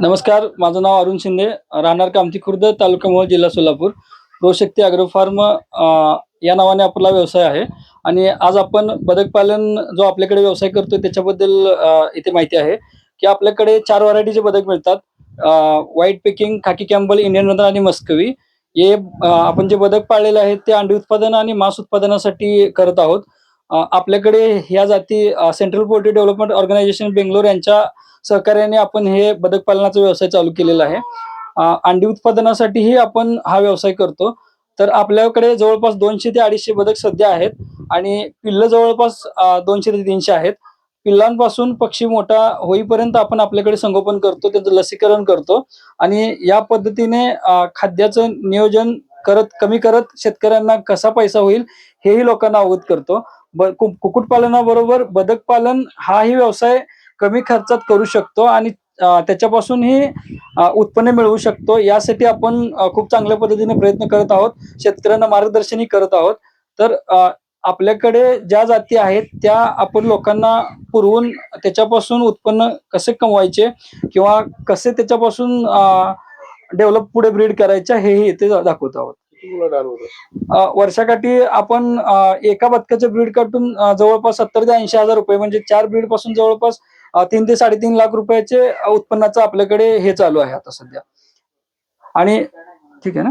नमस्कार माझं नाव अरुण शिंदे. राहणार कामती खुर्द तालुका मोहोळ जिल्हा सोलापूर. प्रोशक्ती अॅग्रो फार्म या नावाने आपला व्यवसाय आहे. आणि आज आपण बदक पालन जो आपल्याकडे व्यवसाय करतो त्याच्याबद्दल इथे माहिती आहे की आपल्याकडे चार व्हरायटीचे बदक मिळतात. White Peking khaki Campbell Indian runner आणि मस्कवी. हे आपण जे बदक पाळलेले आहेत ते अंडी उत्पादन आणि मांस उत्पादनासाठी करत आहोत. आपल्याकडे ह्या जाती central poultry development organisation Bangalore यांच्या सहकार्याने आपण हे बदक पालनाचा व्यवसाय चालू केलेला आहे. अंडी उत्पादनासाठीही आपण हा व्यवसाय करतो. तर आपल्याकडे जवळपास दोनशे ते अडीचशे बदक सध्या आहेत आणि पिल्ल जवळपास दोनशे ते तीनशे आहेत. पिल्लांपासून पक्षी मोठा होईपर्यंत आपण आपल्याकडे संगोपन करतो त्याचं लसीकरण करतो आणि या पद्धतीने खाद्याचं नियोजन करत कमी करत शेतकऱ्यांना कसा पैसा होईल हेही लोकांना अवगत करतो. कुक्कुटपालनाबरोबर बदक पालन हाही व्यवसाय कमी खर्चात करू शकतो आणि त्याच्यापासूनही उत्पन्न मिळवू शकतो. यासाठी आपण खूप चांगल्या पद्धतीने प्रयत्न करत आहोत. शेतकऱ्यांना मार्गदर्शनही करत आहोत. तर आपल्याकडे ज्या जाती आहेत त्या आपण लोकांना पुरवून त्याच्यापासून उत्पन्न कसे कमवायचे किंवा कसे त्याच्यापासून डेव्हलप पुढे ब्रीड करायच्या हेही इथे दाखवत आहोत. वर्षाकाठी आपण एका बदकाचे ब्रीड काढून जवळपास सत्तर ते ऐंशी हजार रुपये म्हणजे चार ब्रीडपासून जवळपास तीन ते साडेतीन लाख रुपयाचे उत्पन्नाचं आपल्याकडे हे चालू आहे आता सध्या. आणि ठीक आहे ना?